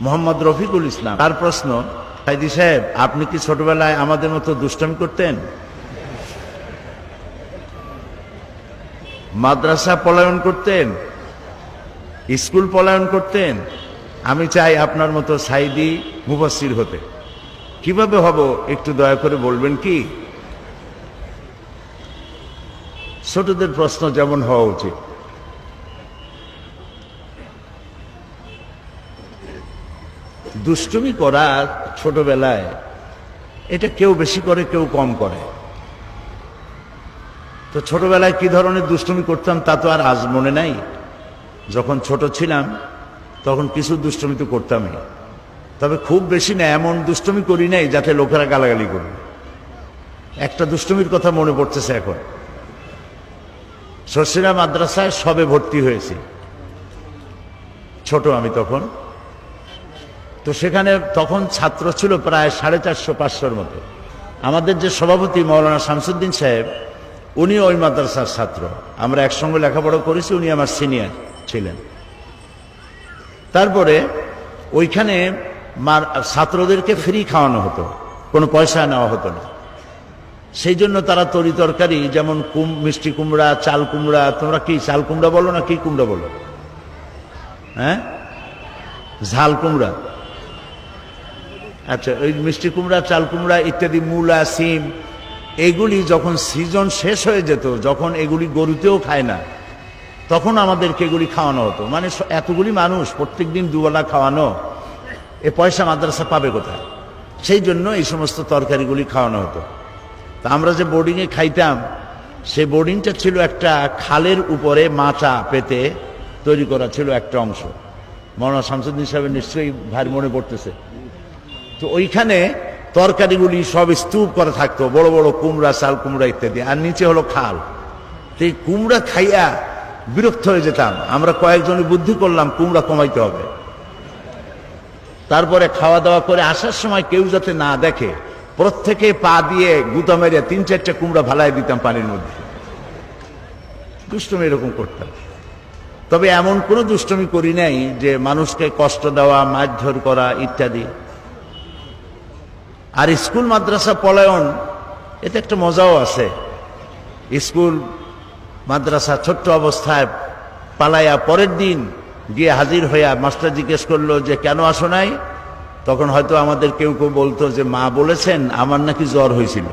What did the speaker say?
মোহাম্মদ রফিকুল ইসলাম। তার প্রশ্ন, সাইদি সাহেব, আপনি কি ছোটবেলায় আমাদের মতো দুষ্টামি করতেন? মাদ্রাসা পলায়ন করতেন? স্কুল পলায়ন করতেন? আমি চাই আপনার মতো সাইদি মুবাসির হতে। কীভাবে হব, একটু দয়া করে বলবেন কি? ছোটদের প্রশ্ন যেমন হওয়া উচিত। দুষ্টুমি করা ছোটবেলায়, এটা কেউ বেশি করে, কেউ কম করে। তো ছোটবেলায় কি ধরনের দুষ্টুমি করতাম তা তো আর আজ মনে নাই। যখন ছোট ছিলাম, তখন কিছু দুষ্টুমি তো করতামই। তবে খুব বেশি না, এমন দুষ্টুমি করি নাই যাতে লোকেরা গালাগালি করবে। একটা দুষ্টুমির কথা মনে পড়তেছে এখন। শশীরা মাদ্রাসায় সবে ভর্তি হয়েছি। ছোট আমি তখন। তো সেখানে তখন ছাত্র ছিল প্রায় সাড়ে চারশো, পাঁচশোর মতো আমাদের যে সভাপতি মৌলানা শামসুদ্দিন সাহেব উনি ওই মাদ্রাসার ছাত্র। আমরা একসঙ্গে লেখাপড়া করেছি, উনি আমার সিনিয়র ছিলেন। তারপরে ওইখানে মার- ছাত্রদেরকে ফ্রি খাওয়ানো হতো, কোনো পয়সা নেওয়া হতো না। সেই জন্য তারা তরি তরকারি, যেমন কুম, মিষ্টি কুমড়া, চাল কুমড়া, তোমরা কি চাল কুমড়া বলো না কি কুমড়া বলো? হ্যাঁ? ঝাল কুমড়া। আচ্ছা ওই মিষ্টি কুমড়া, চাল কুমড়া ইত্যাদি, মূলা, সিম, এগুলি যখন সিজন শেষ হয়ে যেত, যখন এগুলি গরুতেও খায় না, তখন আমাদেরকে এগুলি খাওয়ানো হতো। মানে এতগুলি মানুষ প্রত্যেক দিন দুবেলা খাওয়ানো, এ পয়সা মাদ্রাসা পাবে কোথায়? সেই জন্য এই সমস্ত তরকারিগুলি খাওয়ানো হতো। তা আমরা যে বোর্ডিংয়ে খাইতাম সেই বোর্ডিংটা ছিল একটা খালের উপরে মাচা পেতে তৈরি করা ছিল একটা অংশ। মৌলানা শামসুদ্দিন সাহেবের নিশ্চয়ই ভারী মনে পড়তেছে। তো ওইখানে তরকারিগুলি সব স্তূপ করে থাকতো, বড় বড় কুমড়া চাল কুমড়া ইত্যাদি, আর নিচে হলো খাল। তো এই কুমড়া খাইয়া বিরক্ত হয়ে যেতাম। আমরা কয়েকজনে বুদ্ধি করলাম, কুমড়া কমাইতে হবে। তারপরে খাওয়া দাওয়া করে আসার সময় কেউ যাতে না দেখে, প্রত্যেকে পা দিয়ে গুতা মেরে তিন চারটা কুমড়া ভালাই দিতাম পানির মধ্যে। দুষ্টমি এরকম করতাম। তবে এমন কোনো দুষ্টমি করি নাই যে মানুষকে কষ্ট দেওয়া, মারধর করা ইত্যাদি। আর স্কুল, মাদ্রাসা, পলায়ন, এতে একটা মজাও আছে। স্কুল, মাদ্রাসা ছোট্ট অবস্থায় পালাইয়া পরের দিন গিয়ে হাজির হইয়া মাস্টার জিজ্ঞেস করল যে, কেন আসো নাই? তখন হয়তো আমাদের কেউ কেউ বলতো যে, মা বলেছেন, আমার নাকি জ্বর হয়েছিল।